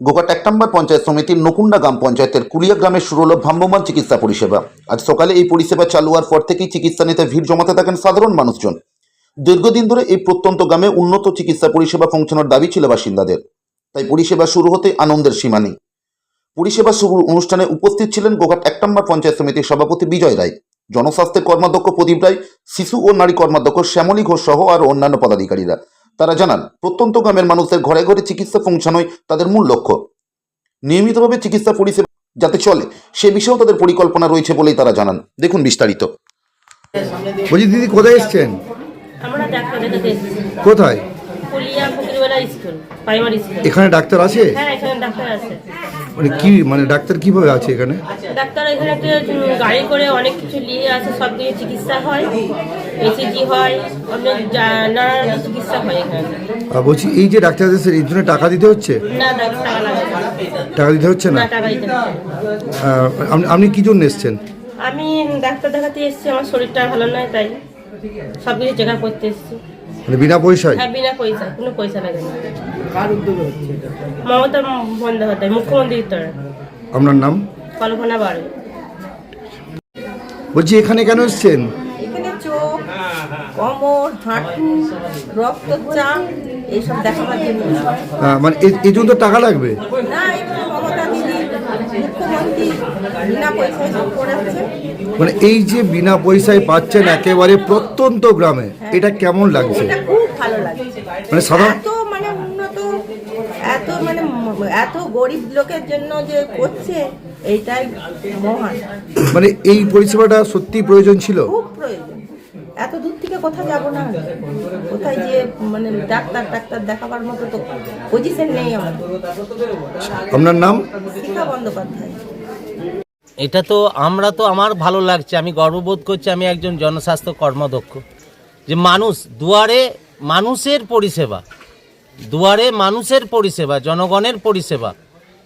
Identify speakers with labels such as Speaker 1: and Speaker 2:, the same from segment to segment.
Speaker 1: গোঘাট এক নম্বর পঞ্চায়েত সমিতির নকুন্ডা গ্রাম পঞ্চায়েতের কুলিয়া গ্রামে শুরু হলো ভ্রাম্যমাণ চিকিৎসা পরিষেবা। আজ সকালে এই পরিষেবা চালু হওয়ার পর থেকেই চিকিৎসা নিতে ভিড় জমাতে থাকেন সাধারণ মানুষজন। দীর্ঘদিন ধরে এই প্রত্যন্ত গ্রামে উন্নত চিকিৎসা পরিষেবা পৌঁছানোর দাবি ছিল বাসিন্দাদের। তাই পরিষেবা শুরু হতে আনন্দের সীমা নেই। পরিষেবা শুরুর অনুষ্ঠানে উপস্থিত ছিলেন গোঘাট এক নম্বর পঞ্চায়েত সমিতির সভাপতি বিজয় রায়, জনস্বাস্থ্যের কর্মাধ্যক্ষ প্রদীপ রায়, শিশু ও নারী কর্মাধ্যক্ষ শ্যামলী ঘোষ সহ আর অন্যান্য পদাধিকারীরা। তারা জানান প্রত্যন্ত গ্রামের মানুষদের ঘরে ঘরে চিকিৎসা পৌঁছানোই তাদের মূল লক্ষ্য। নিয়মিতভাবে চিকিৎসা পরিষেবা যাতে চলে সে বিষয়েও তাদের পরিকল্পনা রয়েছে বলেই তারা জানান। দেখুন বিস্তারিত।
Speaker 2: বলছি দিদি কোথায় এসছেন?
Speaker 3: আমরা ডাক্তার দেখাতে এসেছি।
Speaker 2: কোথায়?
Speaker 3: Kulia Fakirbela school primary school.
Speaker 2: এখানে ডাক্তার আছে?
Speaker 3: হ্যাঁ এখানে ডাক্তার আছে।
Speaker 2: মানে কি মানে ডাক্তার কীভাবে আছে এখানে?
Speaker 3: ডাক্তার এখানে একটা গাড়ি করে অনেক কিছু নিয়ে আসে সব কিছু চিকিৎসা হয় এসিজি হয় অনেক নানা চিকিৎসা হয় এখানে।
Speaker 2: আর বলছি এই যে ডাক্তার এসেছেন এই জন্য টাকা দিতে হচ্ছে?
Speaker 3: না টাকা
Speaker 2: দিতে হচ্ছে না। আপনি- আপনি কি জন্য এসছেন?
Speaker 3: আমি ডাক্তার দেখাতে এসেছি আমার শরীরটা ভালো নয় তাই। সব কিছু চেক আপ করতে এসেছি
Speaker 2: মানে বিনা পয়সায়
Speaker 3: হ্যাঁ বিনা পয়সা কোনো পয়সা লাগে না মমতা বন্দ্যোপাধ্যায় মুখ্যমন্ত্রীর তরফ
Speaker 2: আপনার নাম
Speaker 3: কল্পনা বাড়বে
Speaker 2: বলছি এখানে কেন এসছেন
Speaker 4: এখানে চোখ কোমর হাঁটু রক্তচাপ এইসব দেখাবার জন্য
Speaker 2: মানে এই জন্য তো টাকা লাগবে
Speaker 4: না মমতা মুখ্যমন্ত্রী বিনা পয়সায় সব করেছে।
Speaker 2: মানে এই যে বিনা পয়সায় পাচ্ছেন একেবারে প্রত্যন্ত গ্রামে এটা কেমন লাগছে?
Speaker 4: এটা খুব ভালো লাগছে।
Speaker 2: মানে সাধারণ
Speaker 4: এত মানে উন্নত এত মানে এত গরিব লোকের জন্য যে করছে এইটাই মহান।
Speaker 2: মানে এই পরিষেবাটা সত্যি প্রয়োজন ছিল?
Speaker 4: খুব প্রয়োজন। এত দূর থেকে কোথায় যাব না। কোথায় যে মানে ডাক্তার ডাক্তার দেখাবার মতো তো পজিশন নেই আমাদের
Speaker 2: আপনার নাম?
Speaker 4: শিখা বন্দ্যোপাধ্যায়।
Speaker 5: এটা তো আমরা তো আমার ভালো লাগছে আমি গর্ববোধ করছি আমি একজন জনস্বাস্থ্য কর্মদক্ষ যে মানুষ দুয়ারে মানুষের পরিষেবা দুয়ারে মানুষের পরিষেবা জনগণের পরিষেবা।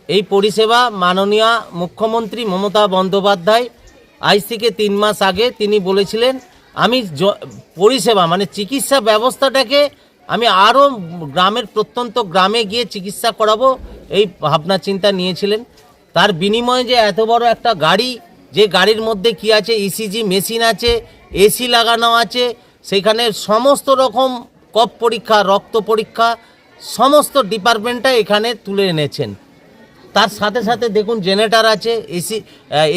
Speaker 5: এই পরিষেবা মাননীয় মুখ্যমন্ত্রী মমতা বন্দ্যোপাধ্যায় আজ থেকে তিন মাস আগে তিনি বলেছিলেন আমি পরিষেবা মানে চিকিৎসা ব্যবস্থাটাকে আমি আরও গ্রামের প্রত্যন্ত গ্রামে গিয়ে চিকিৎসা করাবো, এই ভাবনা চিন্তা নিয়েছিলেন। তার বিনিময়ে যে এত বড় একটা গাড়ি, যে গাড়ির মধ্যে কি আছে ইসিজি মেশিন আছে এসি লাগানো আছে, সেখানে সমস্ত রকম কপ পরীক্ষা, রক্ত পরীক্ষা, সমস্ত ডিপার্টমেন্টটা এখানে তুলে এনেছেন। তার সাথে সাথে দেখুন জেনারেটার আছে, এসি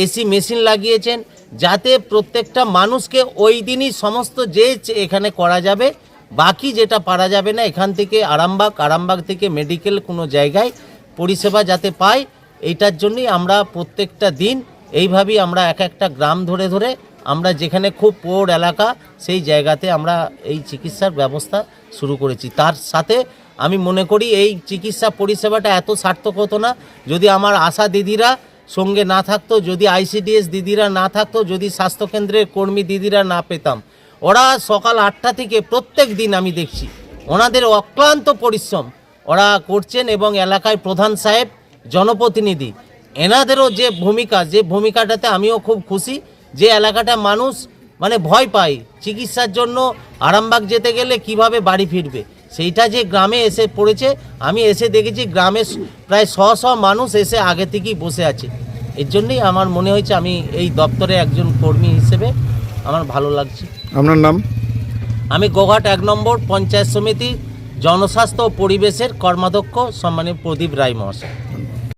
Speaker 5: এসি মেশিন লাগিয়েছেন, যাতে প্রত্যেকটা মানুষকে ওই দিনই সমস্ত যে এখানে করা যাবে, বাকি যেটা পারা যাবে না, এখান থেকে আরামবাগ আরামবাগ থেকে মেডিকেল কোনো জায়গায় পরিষেবা যাতে পায়, এইটার জন্যই আমরা প্রত্যেকটা দিন এইভাবেই আমরা এক একটা গ্রাম ধরে ধরে আমরা যেখানে খুব পোর এলাকা, সেই জায়গাতে আমরা এই চিকিৎসার ব্যবস্থা শুরু করেছি। তার সাথে আমি মনে করি এই চিকিৎসা পরিষেবাটা এত সার্থক হতো না। যদি আমার আশা দিদিরা সঙ্গে না থাকতো, যদি আইসিডিএস দিদিরা না থাকতো, যদি স্বাস্থ্যকেন্দ্রের কর্মী দিদিরা না পেতাম। ওরা সকাল আটটা থেকে প্রত্যেক দিন আমি দেখছি। ওনাদের অক্লান্ত পরিশ্রম। ওরা করছেন এবং এলাকায় প্রধান সাহেব, জনপ্রতিনিধি। এনাদেরও যে ভূমিকা, যে ভূমিকাটাতে আমিও খুব খুশি, যে এলাকাটা মানুষ মানে ভয় পায়। চিকিৎসার জন্য আরামবাগ যেতে গেলে কীভাবে বাড়ি ফিরবে? সেইটা যে গ্রামে এসে পড়েছে আমি এসে দেখেছি গ্রামে প্রায় শ শ মানুষ এসে আগে থেকেই বসে আছে। এর জন্যই আমার মনে হয়েছে আমি এই দপ্তরে একজন কর্মী হিসেবে আমার ভালো লাগছে।
Speaker 2: আপনার নাম?
Speaker 5: আমি গোঘাট এক নম্বর পঞ্চায়েত সমিতি জনস্বাস্থ্য ও পরিবেশের কর্মাধ্যক্ষ সম্মানীয় প্রদীপ রায় মহাশয়।